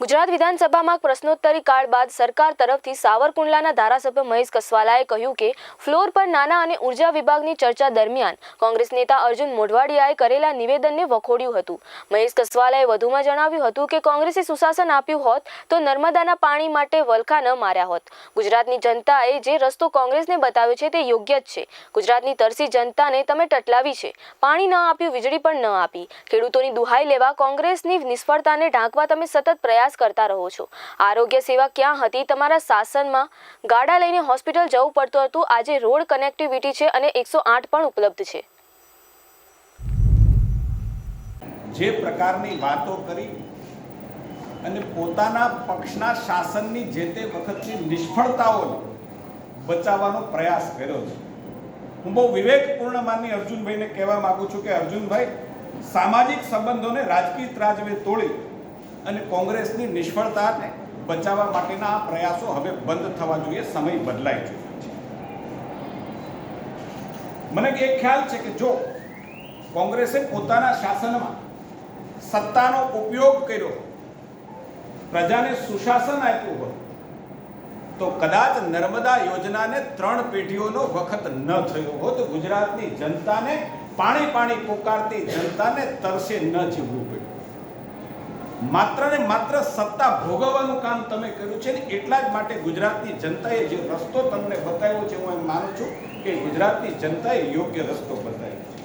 ગુજરાત વિધાનસભામાં પ્રશ્નોત્તરી કાળ બાદ સરકાર તરફથી સાવરકુંડલાના ધારાસભ્ય મહેશ કસવાલાએ કહ્યું કે, ફ્લોર પર નાના અને ઊર્જા વિભાગની ચર્ચા દરમિયાન કોંગ્રેસ નેતા અર્જુન મોઢવાડિયાએ કરેલા નિવેદનને વખોડ્યું હતું. મહેશ કસવાલાએ વધુમાં જણાવ્યું હતું કે, કોંગ્રેસે સુશાસન આપ્યું હોત તો નર્મદાના પાણી માટે વલખા ન માર્યા હોત. ગુજરાતની જનતાએ જે રસ્તો કોંગ્રેસને બતાવ્યો છે તે યોગ્ય જ છે. ગુજરાતની તરસી જનતાને તમે ટટલાવી છે. પાણી ન આપ્યું, વીજળી પણ ન આપી. ખેડૂતોની દુહાઈ લેવા કોંગ્રેસની નિષ્ફળતાને ઢાંકવા તમે સતત પ્રયાસ કરતા રહો છો. આરોગ્ય સેવા ક્યાં હતી? તમારા શાસનમાં ગાડા લઈને હોસ્પિટલ જવું પડતું હતું. આજે રોડ કનેક્ટિવિટી છે અને એકસો આઠ પણ ઉપલબ્ધ છે. જે પ્રકારની વાતો કરી અને પોતાના પક્ષના શાસનની જે તે વખતની નિષ્ફળતાઓને બચાવવાનો પ્રયાસ કર્યો છે. હું બહુ વિવેકપૂર્ણ માનની અર્જુનભાઈને કહેવા માગું છું કે, અર્જુનભાઈ, સામાજિક સંબંધોને રાજકીય ત્રાજવે તોડી અને કોંગ્રેસની નિષ્ફળતાને બચાવવા માટેના આ પ્રયાસો હવે બંધ થવા જોઈએ, સમય બદલાઈ ચૂક્યો છે. મને એક ખ્યાલ છે કે જો કોંગ્રેસે પોતાના શાસનમાં સત્તાનો ઉપયોગ કર્યો, પ્રજાને સુશાસન આપ્યું હોય, તો કદાચ નર્મદા યોજનાને ત્રણ પેઢીઓનો વખત ન થયો હોત, ગુજરાતની જનતાને પાણી પાણી પોકારતી જનતાને તરસે ન જીવવું પડ્યું. માત્ર ને માત્ર સત્તા ભોગવવાનું કામ તમે કર્યું છે ને એટલા જ માટે ગુજરાતની જનતાએ જે રસ્તો તમને બતાવ્યો છે હું એમ માનું છું કે ગુજરાતની જનતાએ યોગ્ય રસ્તો બતાવ્યો છે.